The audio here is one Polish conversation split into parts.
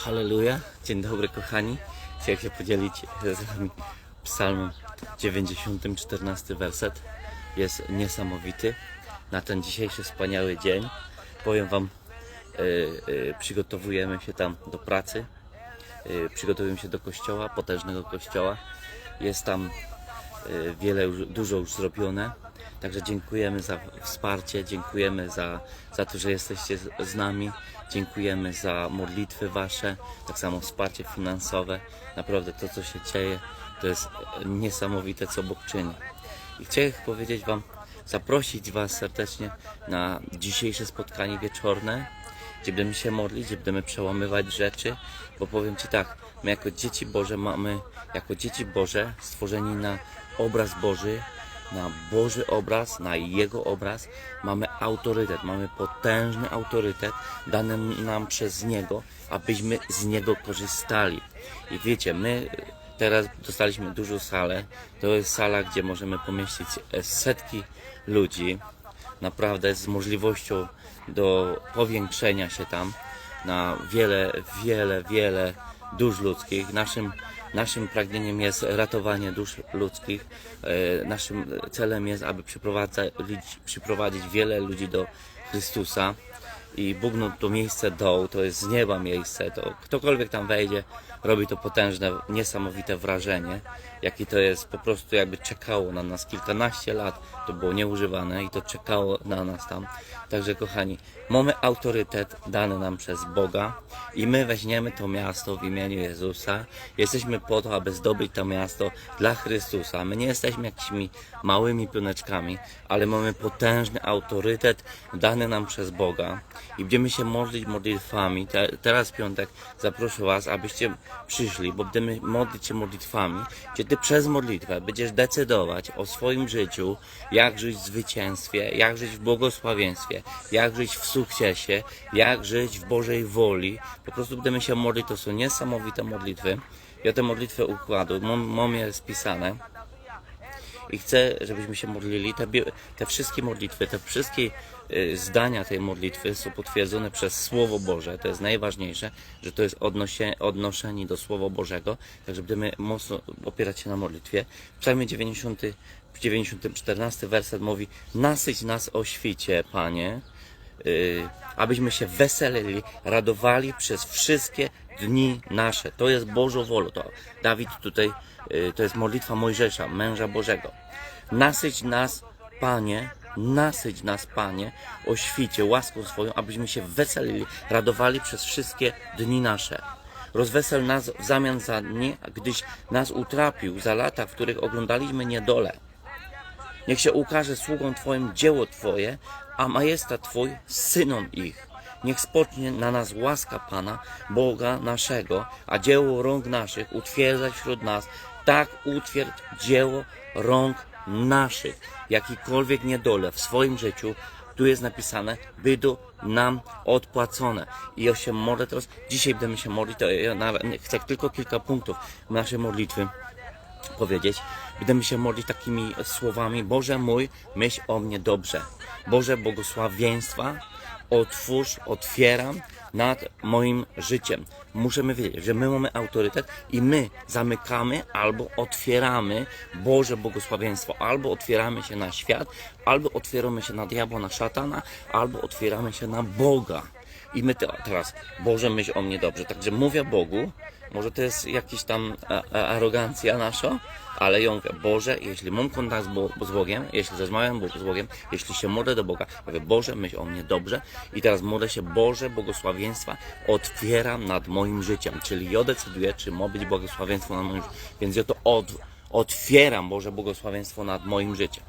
Halleluja. Dzień dobry kochani. Chciałem się podzielić z wami psalmem 90, 14 werset. Jest niesamowity. Na ten dzisiejszy wspaniały dzień powiem wam, y, y, przygotowujemy się tam do pracy. Y, przygotowujemy się do kościoła, potężnego kościoła. Jest tam y, wiele, dużo już zrobione. Także dziękujemy za wsparcie, dziękujemy za, za to, że jesteście z, nami. Dziękujemy za modlitwy Wasze, tak samo wsparcie finansowe. Naprawdę to, co się dzieje, to jest niesamowite, co Bóg czyni. I chciałem powiedzieć Wam, zaprosić Was serdecznie na dzisiejsze spotkanie wieczorne, gdzie będziemy się modlić, gdzie będziemy przełamywać rzeczy, bo powiem Ci tak, my jako dzieci Boże mamy, jako dzieci Boże stworzeni na obraz Boży, na Boży obraz, na Jego obraz, mamy autorytet, mamy potężny autorytet dany nam przez Niego, abyśmy z Niego korzystali. I wiecie, my teraz dostaliśmy dużą salę, to jest sala, gdzie możemy pomieścić e, setki ludzi, naprawdę z możliwością do powiększenia się tam na wiele, wiele, wiele dusz ludzkich. Naszym, naszym pragnieniem jest ratowanie dusz ludzkich. E, Naszym celem jest, aby przyprowadzać, przyprowadzić wiele ludzi do Chrystusa. I Bóg no, to miejsce dołu, to jest z nieba miejsce, to ktokolwiek tam wejdzie, robi to potężne, niesamowite wrażenie, jaki to jest po prostu jakby czekało na nas kilkanaście lat, to było nieużywane i to czekało na nas tam. Także kochani, mamy autorytet dany nam przez Boga i my weźmiemy to miasto w imieniu Jezusa. Jesteśmy po to, aby zdobyć to miasto dla Chrystusa. My nie jesteśmy jakimiś małymi pioneczkami, ale mamy potężny autorytet dany nam przez Boga i będziemy się modlić modlitwami. Te, teraz piątek zaproszę Was, abyście przyszli, bo będziemy modlić się modlitwami, gdzie Ty przez modlitwę będziesz decydować o swoim życiu, jak żyć w zwycięstwie, jak żyć w błogosławieństwie, jak żyć w sukcesie, jak żyć w Bożej woli. Po prostu będziemy się modlić, to są niesamowite modlitwy. Ja te modlitwy układu, mam, mam je spisane i chcę, żebyśmy się modlili. Te, te wszystkie modlitwy, te wszystkie y, zdania tej modlitwy są potwierdzone przez Słowo Boże. To jest najważniejsze, że to jest odnosie, odnoszenie do Słowa Bożego. Także będziemy mocno opierać się na modlitwie. Psalmie 90, w 90, 14 werset mówi Nasyć nas o świcie, Panie, y, abyśmy się weselili, radowali przez wszystkie dni nasze. To jest Bożą wolą. To Dawid tutaj, y, to jest modlitwa Mojżesza, męża Bożego. Nasyć nas, Panie, nasyć nas, Panie, o świcie, łaską swoją, abyśmy się weselili, radowali przez wszystkie dni nasze. Rozwesel nas w zamian za dni, gdyś nas utrapił, za lata, w których oglądaliśmy niedolę. Niech się ukaże sługom Twoim dzieło Twoje, a majestat Twój synom ich. Niech spocznie na nas łaska Pana, Boga naszego, a dzieło rąk naszych utwierdzać wśród nas. Tak utwierdź dzieło rąk naszych. Jakikolwiek niedole w swoim życiu, tu jest napisane, będą nam odpłacone. I ja się modlę teraz, dzisiaj będziemy się modlić, to ja chcę tylko kilka punktów naszej modlitwy powiedzieć. Będziemy się modlić takimi słowami: Boże mój, myśl o mnie dobrze. Boże błogosławieństwa, otwórz, otwieram nad moim życiem. Musimy wiedzieć, że my mamy autorytet i my zamykamy albo otwieramy Boże błogosławieństwo. Albo otwieramy się na świat, albo otwieramy się na diabła, na szatana, albo otwieramy się na Boga. I my te, teraz, Boże, myśl o mnie dobrze. Także mówię Bogu, może to jest jakaś tam arogancja nasza, ale ja mówię, Boże, jeśli mam kontakt z, Bo, z Bogiem, jeśli rozmawiam z Bogiem, jeśli się modlę do Boga, mówię, Boże, myśl o mnie dobrze i teraz modlę się, Boże, błogosławieństwa otwieram nad moim życiem, czyli ja decyduję, czy ma być błogosławieństwo nad moim życiem, więc ja to od, otwieram, Boże, błogosławieństwo nad moim życiem.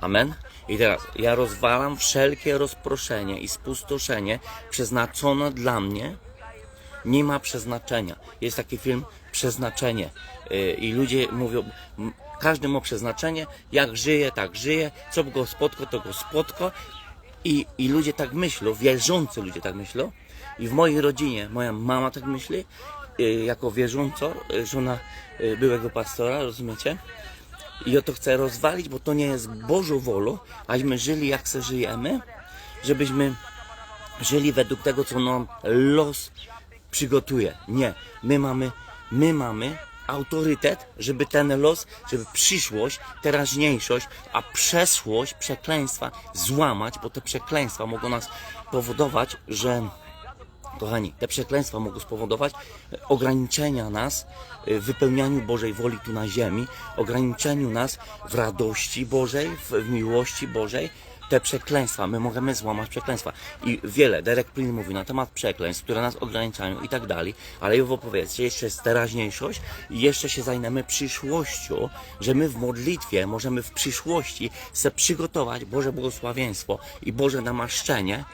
Amen. I teraz ja rozwalam wszelkie rozproszenie i spustoszenie przeznaczone dla mnie. Nie ma przeznaczenia. Jest taki film Przeznaczenie. Yy, I ludzie mówią, każdy ma przeznaczenie, jak żyje, tak żyje, co go spotka, to go spotka. I, I ludzie tak myślą, wierzący ludzie tak myślą. I w mojej rodzinie moja mama tak myśli, yy, jako wierząco, yy, żona byłego pastora, rozumiecie? I ja to chcę rozwalić, bo to nie jest Bożą wolą, żyli jak se żyjemy, żebyśmy żyli według tego, co nam los przygotuje. Nie, my mamy, my mamy autorytet, żeby ten los, żeby przyszłość, teraźniejszość, a przeszłość, przekleństwa złamać, bo te przekleństwa mogą nas powodować, że Kochani, te przekleństwa mogą spowodować e, ograniczenia nas e, w wypełnianiu Bożej woli tu na ziemi, ograniczeniu nas w radości Bożej, w, w miłości Bożej. Te przekleństwa, my możemy złamać przekleństwa. I wiele, Derek Prin mówi na temat przekleństw, które nas ograniczają i tak dalej, ale Jowo powiedzcie, jeszcze jest teraźniejszość i jeszcze się zajmiemy przyszłością, że my w modlitwie możemy w przyszłości se przygotować Boże błogosławieństwo i Boże namaszczenie,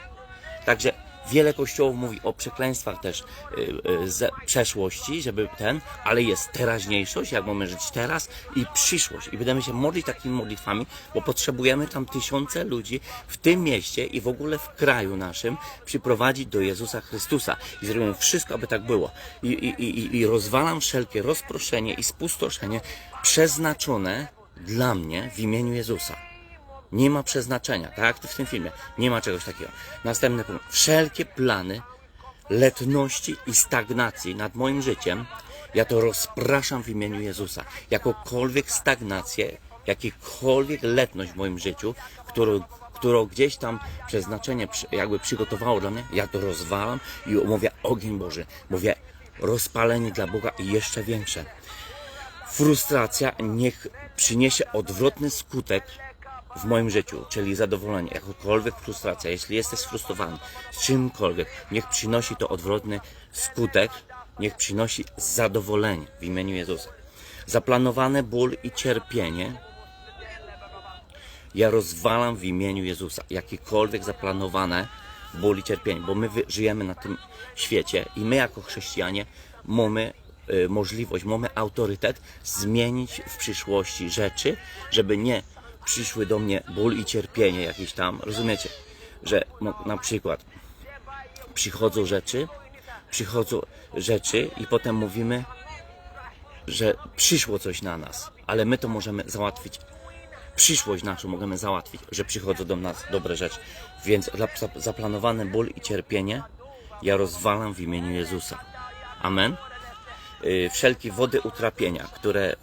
Także wiele kościołów mówi o przekleństwach też y, y, z przeszłości, żeby ten, ale jest teraźniejszość, jak mamy żyć teraz i przyszłość. I będziemy się modlić takimi modlitwami, bo potrzebujemy tam tysiące ludzi w tym mieście i w ogóle w kraju naszym przyprowadzić do Jezusa Chrystusa. I zrobimy wszystko, aby tak było. I, i, i, i rozwalam wszelkie rozproszenie i spustoszenie przeznaczone dla mnie w imieniu Jezusa. Nie ma przeznaczenia, tak jak w tym filmie. Nie ma czegoś takiego. Następny punkt. Wszelkie plany letności i stagnacji nad moim życiem, ja to rozpraszam w imieniu Jezusa. Jakokolwiek stagnację, jakiekolwiek letność w moim życiu, którą, którą gdzieś tam przeznaczenie jakby przygotowało dla mnie, ja to rozwalam i mówię ogień Boży. Mówię rozpalenie dla Boga i jeszcze większe. Frustracja niech przyniesie odwrotny skutek w moim życiu, czyli zadowolenie, jakakolwiek frustracja, jeśli jesteś sfrustrowany z czymkolwiek, niech przynosi to odwrotny skutek, niech przynosi zadowolenie w imieniu Jezusa. Zaplanowane ból i cierpienie ja rozwalam w imieniu Jezusa. Jakiekolwiek zaplanowane ból i cierpienie, bo my żyjemy na tym świecie i my jako chrześcijanie mamy y, możliwość, mamy autorytet zmienić w przyszłości rzeczy, żeby nie przyszły do mnie ból i cierpienie jakieś tam, rozumiecie? Że na przykład przychodzą rzeczy, przychodzą rzeczy i potem mówimy, że przyszło coś na nas, ale my to możemy załatwić przyszłość naszą możemy załatwić, że przychodzą do nas dobre rzeczy. Więc za- za- zaplanowane ból i cierpienie ja rozwalam w imieniu Jezusa. Amen. Y, Wszelkie wody utrapienia, które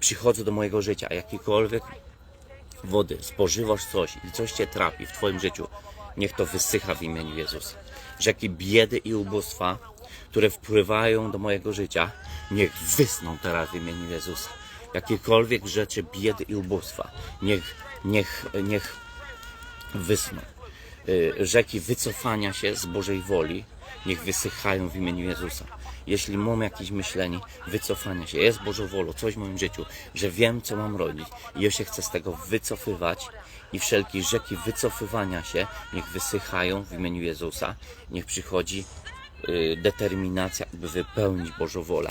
przychodzą do mojego życia, jakiekolwiek wody, spożywasz coś i coś cię trapi w twoim życiu, niech to wysycha w imieniu Jezusa. Rzeki biedy i ubóstwa, które wpływają do mojego życia, niech wysną teraz w imieniu Jezusa. Jakiekolwiek rzeczy biedy i ubóstwa, niech, niech, niech wysną. Y, Rzeki wycofania się z Bożej woli, niech wysychają w imieniu Jezusa. Jeśli mam jakieś myślenie wycofania się, jest Bożą wolą, coś w moim życiu, że wiem, co mam robić i ja się chcę z tego wycofywać i wszelkie rzeki wycofywania się, niech wysychają w imieniu Jezusa, niech przychodzi y, determinacja, by wypełnić Bożą wolę.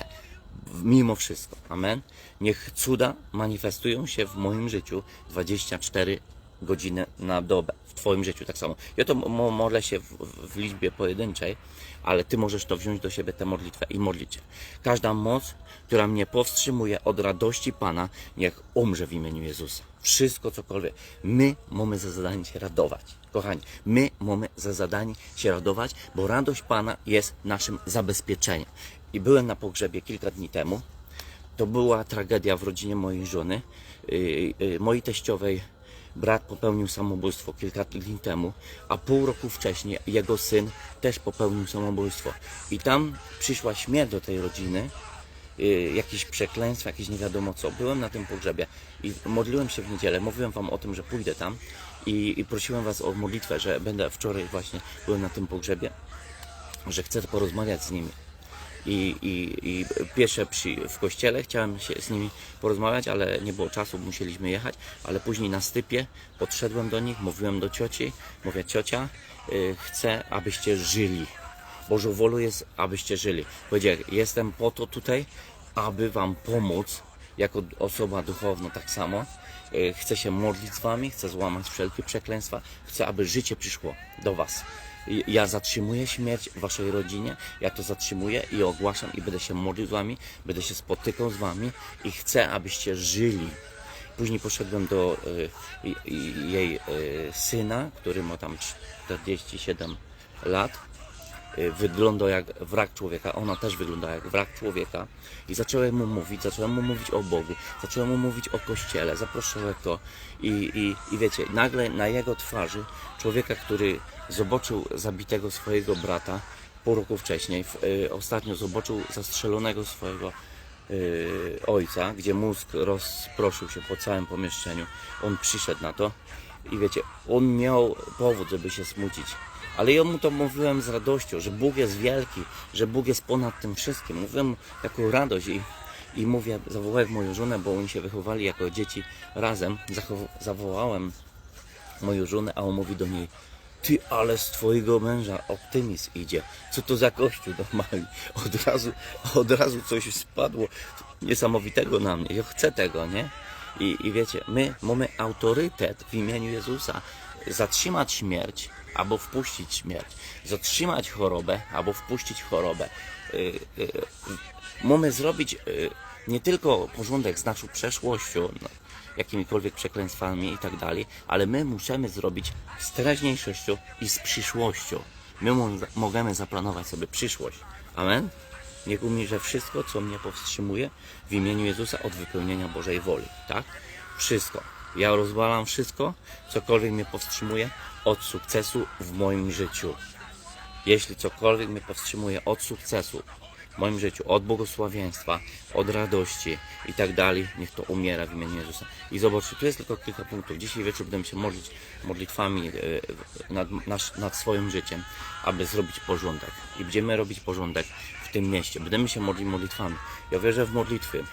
Mimo wszystko. Amen. Niech cuda manifestują się w moim życiu 24 godziny na dobę. W Twoim życiu tak samo. Ja to mo- modlę się w, w liczbie pojedynczej, ale Ty możesz to wziąć do siebie, tę modlitwę i modlić się. Każda moc, która mnie powstrzymuje od radości Pana, niech umrze w imieniu Jezusa. Wszystko, cokolwiek. My mamy za zadanie się radować. Kochani, my mamy za zadanie się radować, bo radość Pana jest naszym zabezpieczeniem. I byłem na pogrzebie kilka dni temu. To była tragedia w rodzinie mojej żony. Yy, yy, mojej teściowej brat popełnił samobójstwo kilka dni temu, a pół roku wcześniej jego syn też popełnił samobójstwo. I tam przyszła śmierć do tej rodziny, yy, jakieś przekleństwa, jakieś nie wiadomo co. Byłem na tym pogrzebie i modliłem się w niedzielę, mówiłem wam o tym, że pójdę tam i, i prosiłem was o modlitwę, że będę wczoraj właśnie byłem na tym pogrzebie, że chcę porozmawiać z nimi i, i, i pierwsze przy, w kościele chciałem się z nimi porozmawiać, ale nie było czasu, musieliśmy jechać, ale później na stypie podszedłem do nich, mówiłem do cioci, mówię ciocia, y, chcę abyście żyli. Bożą wolą jest, abyście żyli. Powiedział, jestem po to tutaj, aby wam pomóc, jako osoba duchowna tak samo. Y, Chcę się modlić z wami, chcę złamać wszelkie przekleństwa, chcę, aby życie przyszło do was. Ja zatrzymuję śmierć w waszej rodzinie, ja to zatrzymuję i ogłaszam i będę się modlił z wami, będę się spotykał z wami i chcę, abyście żyli. Później poszedłem do y, i- jej y, syna, który ma tam 47 lat y, wyglądał jak wrak człowieka, ona też wygląda jak wrak człowieka i zacząłem mu mówić, zacząłem mu mówić o Bogu, zacząłem mu mówić o Kościele, zapraszałem go i, i, i wiecie, nagle na jego twarzy człowieka, który zobaczył zabitego swojego brata pół roku wcześniej, y, ostatnio zobaczył zastrzelonego swojego y, ojca, gdzie mózg rozproszył się po całym pomieszczeniu. On przyszedł na to i wiecie, on miał powód, żeby się smucić. Ale ja mu to mówiłem z radością, że Bóg jest wielki, że Bóg jest ponad tym wszystkim. Mówiłem mu taką radość i, i mówię, zawołałem moją żonę, bo oni się wychowali jako dzieci razem. Zawołałem moją żonę, a on mówi do niej ty, ale z twojego męża optymizm idzie. Co to za kościół normalnie? Od razu, od razu coś spadło niesamowitego na mnie. Ja chcę tego, nie? I, I wiecie, my mamy autorytet w imieniu Jezusa zatrzymać śmierć albo wpuścić śmierć, zatrzymać chorobę albo wpuścić chorobę. Yy, yy, mamy zrobić yy, nie tylko porządek z naszą przeszłością, no, jakimikolwiek przekleństwami i tak dalej, ale my musimy zrobić z teraźniejszością i z przyszłością. My mo- możemy zaplanować sobie przyszłość. Amen? Niech umierze wszystko, co mnie powstrzymuje w imieniu Jezusa od wypełnienia Bożej woli. Tak? Wszystko. Ja rozwalam wszystko, cokolwiek mnie powstrzymuje od sukcesu w moim życiu. Jeśli cokolwiek mnie powstrzymuje od sukcesu w moim życiu, od błogosławieństwa, od radości i tak dalej, niech to umiera w imieniu Jezusa. I zobaczcie, tu jest tylko kilka punktów. Dzisiaj wieczór będziemy się modlić modlitwami e, nad, nad swoim życiem, aby zrobić porządek. I będziemy robić porządek w tym mieście. Będziemy się modlić modlitwami. Ja wierzę w modlitwy,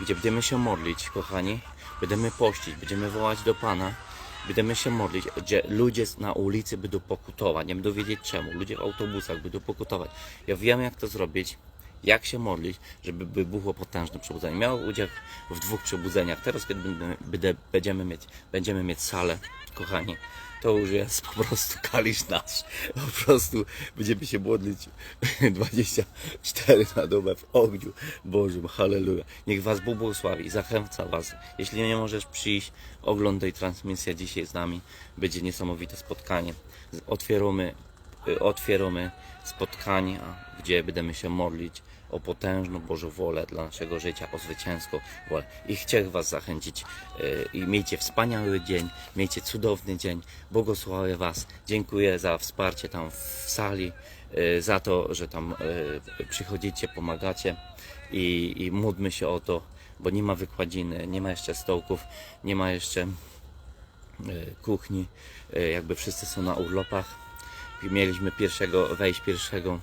gdzie będziemy się modlić, kochani, będziemy pościć, będziemy wołać do Pana, Będziemy się modlić, gdzie ludzie na ulicy będą pokutować, nie będą wiedzieć czemu, ludzie w autobusach będą pokutować. Ja wiem jak to zrobić, jak się modlić, żeby wybuchło potężne przebudzenie. Miałem udział w dwóch przebudzeniach. Teraz, kiedy będziemy, będziemy, mieć, będziemy mieć salę, kochani, to już jest po prostu kalisz nasz. Po prostu będziemy się modlić 24 na dobę w ogniu Bożym. Halleluja. Niech Was Bóg błogosławi. Zachęca Was. Jeśli nie możesz przyjść, oglądaj transmisję dzisiaj z nami. Będzie niesamowite spotkanie. Otwieramy, y, otwieramy spotkania, gdzie będziemy się modlić o potężną Bożą wolę dla naszego życia, o zwycięską wolę. I chcę Was zachęcić y, i miejcie wspaniały dzień, miejcie cudowny dzień. Błogosławię Was. Dziękuję za wsparcie tam w sali, y, za to, że tam y, przychodzicie, pomagacie i, i módlmy się o to, bo nie ma wykładziny, nie ma jeszcze stołków, nie ma jeszcze kuchni, jakby wszyscy są na urlopach. Mieliśmy pierwszego, wejść pierwszego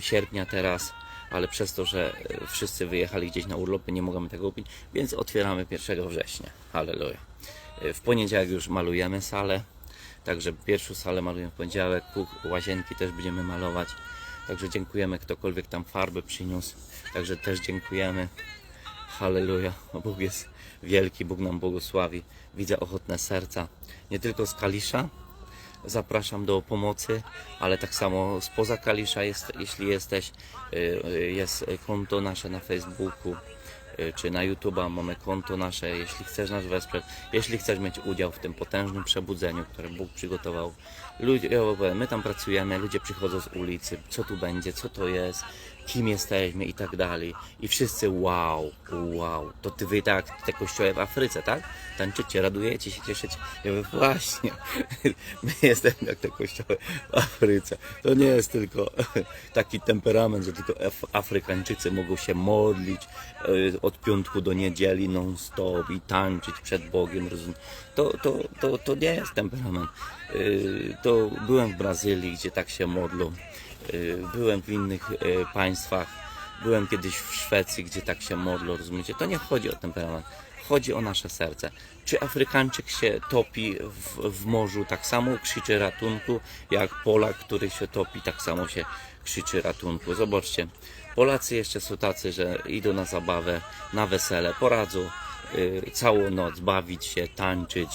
sierpnia teraz, ale przez to, że y, wszyscy wyjechali gdzieś na urlopy, nie możemy tego kupić, więc otwieramy 1 września. Halleluja. Y, W poniedziałek już malujemy salę, także pierwszą salę malujemy w poniedziałek, kuch- łazienki też będziemy malować. Także dziękujemy, ktokolwiek tam farby przyniósł. Także też dziękujemy. Halleluja. Bóg jest wielki, Bóg nam błogosławi. Widzę ochotne serca, nie tylko z Kalisza. Zapraszam do pomocy, ale tak samo spoza Kalisza, jest, jeśli jesteś, y, y, jest konto nasze na Facebooku y, czy na YouTube'a, mamy konto nasze, jeśli chcesz nas wesprzeć, jeśli chcesz mieć udział w tym potężnym przebudzeniu, które Bóg przygotował. Ludzie, my tam pracujemy, ludzie przychodzą z ulicy, co tu będzie, co to jest, kim jesteśmy i tak dalej. I wszyscy wow, wow, to ty wy tak te kościoły w Afryce, tak? Tańczycie, radujecie się, cieszycie. Ja mówię, właśnie, my jesteśmy jak te kościoły w Afryce. To nie jest tylko taki temperament, że tylko Af- Afrykańczycy mogą się modlić e, od piątku do niedzieli non-stop i tańczyć przed Bogiem, rozumiem. To, to, to, to nie jest temperament. E, To byłem w Brazylii, gdzie tak się modlą. Y, Byłem w innych y, państwach, byłem kiedyś w Szwecji, gdzie tak się modlą, rozumiecie? To nie chodzi o temperament, chodzi o nasze serce. Czy Afrykańczyk się topi w, w morzu, tak samo krzyczy ratunku, jak Polak, który się topi, tak samo się krzyczy ratunku. Zobaczcie, Polacy jeszcze są tacy, że idą na zabawę, na wesele, poradzą y, całą noc bawić się, tańczyć,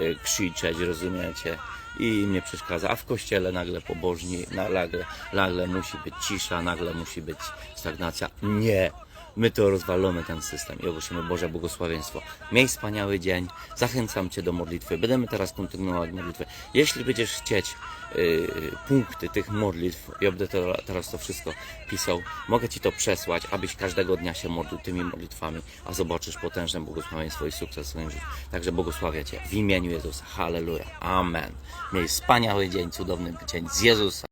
y, krzyczeć, rozumiecie? I im nie przeszkadza. A w kościele nagle pobożni, na- nagle, nagle musi być cisza, nagle musi być stagnacja. Nie. My to rozwalamy ten system i ogłosimy Boże błogosławieństwo. Miej wspaniały dzień, zachęcam Cię do modlitwy. Będziemy teraz kontynuować modlitwę. Jeśli będziesz chcieć yy, punkty tych modlitw, ja będę to, teraz to wszystko pisał, mogę Ci to przesłać, abyś każdego dnia się modlił tymi modlitwami, a zobaczysz potężne błogosławieństwo i sukces w swoim życiu. Także błogosławię Cię w imieniu Jezusa. Halleluja. Amen. Miej wspaniały dzień, cudowny dzień z Jezusa.